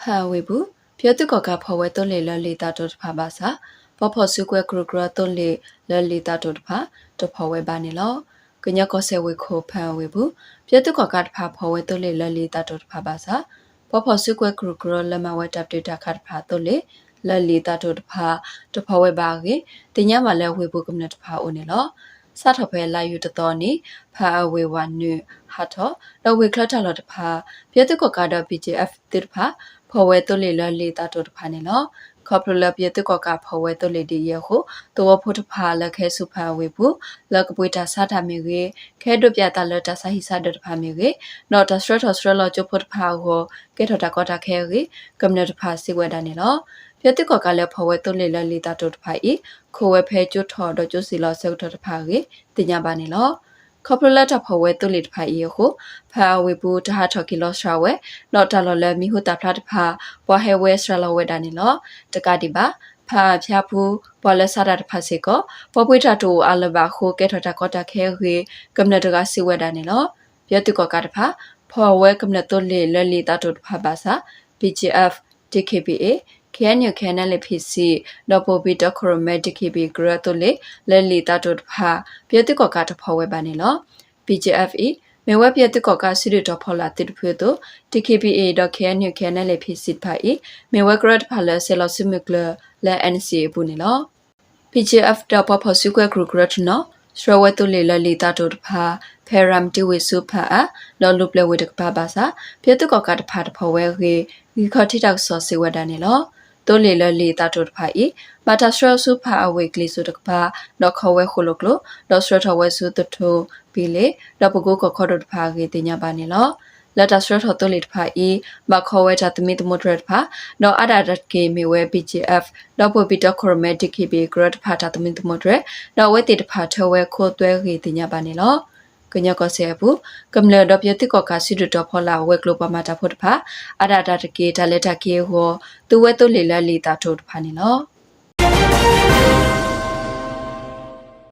ဖာဝေဘူးပြောတုကောကဖော်ဝဲတုလေလလီတာတုတဖာပါစာဘောဖော်စုကွဲကရကရတုလေလလီတာတုတဖာတဖော်ဝဲပါနေလောကညကောဆဲဝေခိုဖာဝေဘူးပြောတုကောကတဖာဖော်ဝဲတုလေလလီတာတုတဖာပါစာဘောဖော်စုကွဲကရကရလမဝဲတပ်တေတာခတ်ဖာတုလေလလီတာတုတဖာတဖော်ဝဲပါကေတင်ညမှာလဲဝေဘူးကမနတဖာအိုနေလော စထဖဲလာယူတတော်နီဖာအဝေဝနုဟာတော့လဝေခလထလတဖာပြတုကကတော့ PGF တိဖာဖော်ဝဲတုလေလလေတာတုတဖာနေလော ခေါပလပြတုကကဖော်ဝဲတုလေဒီရဟုတောဖို့တဖာလက်ခဲစုဖာဝေဘူးလက်ကပွေတာစားတာမြေကေခဲတုပြတာလတာဆာဟိစာတဖာမြေကေနော်တစရထစရလောချဖို့တဖာကိုကေထတာကောတာခဲကေကမ္နတဖာစီဝဲတာနေလောပြတိကောကလည်းဖော်ဝဲတုလေလလီတာတုတဖာဤခိုဝဲဖဲကျွတ်ထော်တော့ကျွစီလောဆောက်ထတဖာကေတင်ညာပါနေလော ခေါပလတ်တဖဝဲတုလိတဖာယေဟုဖာဝေဘူးတဟာထော်ကီလောရှာဝဲလော်တလော်လဲမီဟုတာဖလာတဖာဘွာဟဲဝဲစရလောဝဲဒါနီလောတကတိပါဖာဖျားဖူဘောလဆာတာတဖာစေကောပပွေတာတူအလဘခိုကဲထတာကောတာခဲခွေကမ္နတကစီဝဲဒါနီလောပြတုကောကတဖာဖော်ဝဲကမ္နတုလေလဲလီတာတူတဖာပါစာ BGF DKBA ခဲညခဲနလေဖြစ်စီတော့ပိုဘီတခရမက်တခိဘီဂရတိုလေလဲလီတာတုဖာပြတိကောကတဖော်ဝဲပါနေလော BGFE မေဝပြတိကောကစီရတော့ဖော်လာတိတဖွေတော့ TKBA တော့ခဲညခဲနလေဖြစ်စီဖာဤမေဝဂရတ်ဖာလဲဆယ်လောစီမီကလလဲ NCA ပူနေလော PGF တော့ပဖော်စုကွဲဂရုဂရတ်နော်စရဝဲတုလေလလီတာတုတဖာဖဲရမ်တီဝေစုဖာအလောလုပလဝေတကပါပါစာပြတုကောကတဖာတဖော်ဝဲခေဒီခတိတောက်ဆောစီဝဒနေလော တိုလေလလီတာတုတဖာဤမာတာစရစုဖာအဝေကလီစုတကပါနော်ခဝဲခုလုကလလောစရထဝဲစုတထုပီလေလပကိုကခေါ်တဖာခေတင်ညာပါနေလောလတ်တစရထတိုလီတဖာဤမခေါ်ဝဲတာတမီတမဒရတဖာနော်အဒါဒတ်ကေမီဝဲ BGF တော့ပပီတခရမက်တခိဘီဂရတ်ဖာတာတမီတမဒရနော်ဝဲတေတဖာထဝဲခိုတွဲခေတင်ညာပါနေလော ကညကဆေဘူးကမ္လဒပယတိကကစီဒတဖောလာဝဲကလိုပမာတာဖို့တဖာအဒါဒတ်ကေတလက်တကေဟောသူဝဲတုလေလလီတာထိုတဖာနေလော